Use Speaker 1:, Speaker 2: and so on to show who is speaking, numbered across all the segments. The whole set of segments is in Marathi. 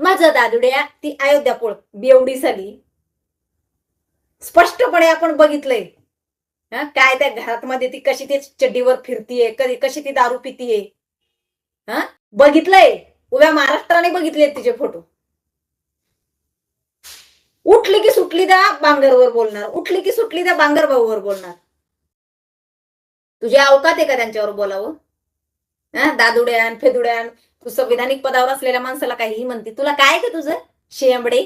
Speaker 1: माझं दादुड्या ती अयोध्या पोळ बेवडी झाली स्पष्टपणे आपण बघितलंय. काय त्या घरात मध्ये ती कशी ती चड्डीवर फिरतीये कधी कशी ती दारू पितीये. हा बघितलंय. उभ्या महाराष्ट्राने बघितले तिचे फोटो. उठली की सुटली त्या बांगरवर बोलणार उठली की सुटली त्या बांगर भाऊवर बोलणार. तुझी अवकात आहे का त्यांच्यावर बोलावं? हा दादुड्यान फेदुड्यान तू संविधानिक पदावर असलेल्या माणसाला काहीही म्हणते. तुला काय का तुझं? शेंबडे?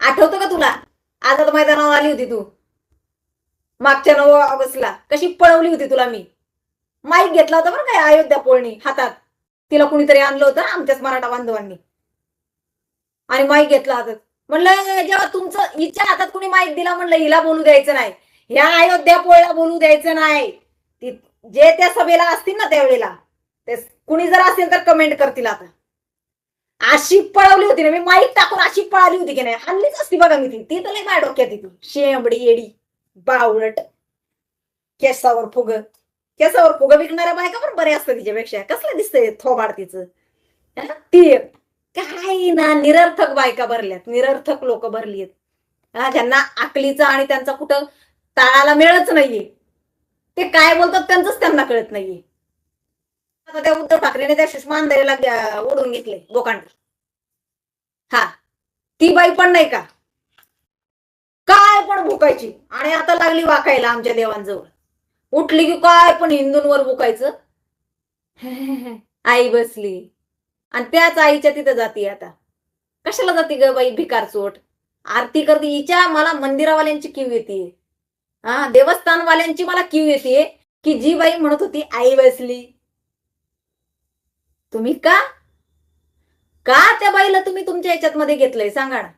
Speaker 1: आठवतं का तुला? आझाद मैदानावर आली होती तू. मागच्या नऊ ऑगस्टला. कशी पळवली होती तुला मी. माईक घेतला होता बरं काय अयोध्या पोळणी हातात. तिला कुणीतरी आणलं होतं ना आमच्याच मराठा बांधवांनी. आणि माईक घेतला हातात म्हणलं जेव्हा तुमचं हिच्या हातात कुणी माईक दिला म्हणलं हिला बोलू द्यायचं नाही. ह्या अयोध्या पोळला बोलू द्यायचं नाही. ती जे त्या सभेला असतील ना त्यावेळेला. ते कुणी जर असेल तर कमेंट करतील आता. अशी पळवली होती ना मी माईक टाकून अशी पळाली होती की नाही? हल्लीच असती बघा मी ती. ती तर नाही डोक्यात येते. शेंबडी येडी बावळट केसावर फुग. केसावर फुग विकणाऱ्या बायका पण बरे असतात तिच्यापेक्षा. कसलं दिसतंय थोबाड तिचं? ती काय ना निरर्थक बायका भरल्यात. निरर्थक लोक भरली आहेत ज्यांना आकलीचं आणि त्यांचा कुठं ताळाला मिळच नाहीये. ते काय बोलतात त्यांचंच त्यांना कळत नाहीये. त्या उद्धव ठाकरेने त्या सुषमा अंधारेला ओढून घेतले बोकांड. हा. ती बाई पण नाही का? काय पण भुकायची. आणि आता लागली वाकायला आमच्या देवांजवळ. उठली की काय पण हिंदूंवर भुकायचं. आई बसली. आणि त्याच आईच्या तिथं जाती आता. कशाला जाती ग बाई भिकार चोट? आरती करते. हिच्या मला मंदिरावाल्यांची किव येते हा देवस्थानवाल्यांची मला किव येते की जी बाई म्हणत होती आई बसली. तुम्ही का? का त्या बाईला तुम्ही तुमच्या याच्यात मध्ये घेतलंय? सांगा ना.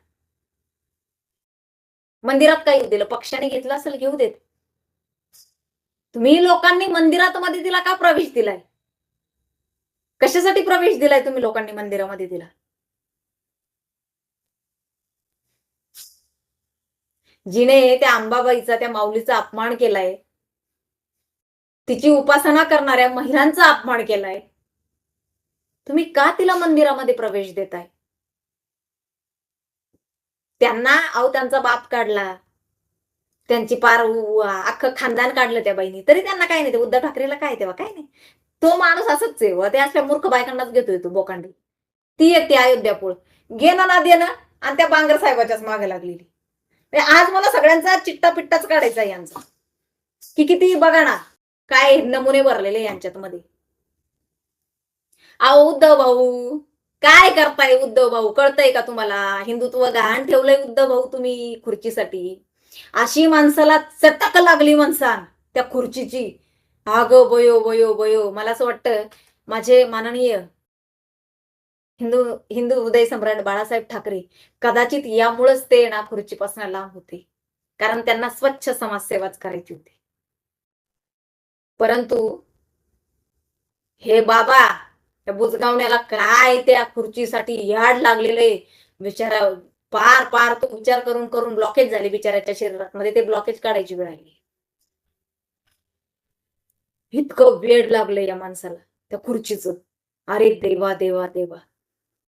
Speaker 1: मंदिरात काय येऊ दिलं. पक्षाने घेतलं असेल घेऊ देत. तुम्ही लोकांनी मंदिरात मध्ये तिला का प्रवेश दिलाय? कशासाठी प्रवेश दिलाय तुम्ही लोकांनी मंदिरामध्ये दिला जिने त्या अंबाबाईचा त्या माऊलीचा अपमान केलाय. तिची उपासना करणाऱ्या महिलांचा अपमान केलाय. तुम्ही का तिला मंदिरामध्ये प्रवेश देताय? त्यांना अहो त्यांचा बाप काढला. त्यांची पार अख्खं खानदान काढलं त्या बाईनी. तरी त्यांना काय नाही ते उद्धव ठाकरेला काय तेव्हा? काय नाही. तो माणूस असंच आहे व. ते असल्या मूर्ख बायकांनाच घेतोय तो बोकांडी. ती येते अयोध्यापूळ घेणं ना देणं आणि त्या बांगर साहेबाच्याच मागे लागलेली. म्हणजे आज मला सगळ्यांचा चिट्टा पिट्टाच काढायचा यांचा. की किती बघा ना काय नमुने भरलेले यांच्यात मध्ये अहो उद्धव भाऊ काय करताय उद्धव भाऊ? कळतंय का तुम्हाला? हिंदुत्व गहाण ठेवलंय उद्धव भाऊ तुम्ही खुर्चीसाठी. अशी माणसाला चटक लागली माणसान त्या खुर्चीची. अग बयो बयो बयो. मला असं वाटतं माझे माननीय हिंदू हिंदू उदय सम्राट बाळासाहेब ठाकरे कदाचित यामुळेच ते ना खुर्चीपासून लांब होते. कारण त्यांना स्वच्छ समाजसेवाच करायची होती. परंतु हे बाबा त्या बुजगावण्याला काय त्या खुर्चीसाठी याड लागलेले? बिचारा पार पार तो विचार करून करून ब्लॉकेज झाले बिचाराच्या शरीरात मध्ये ते ब्लॉकेज काढायची वेळ आली. इतकं वेड लागलं या माणसाला त्या खुर्चीचं. अरे देवा देवा देवा.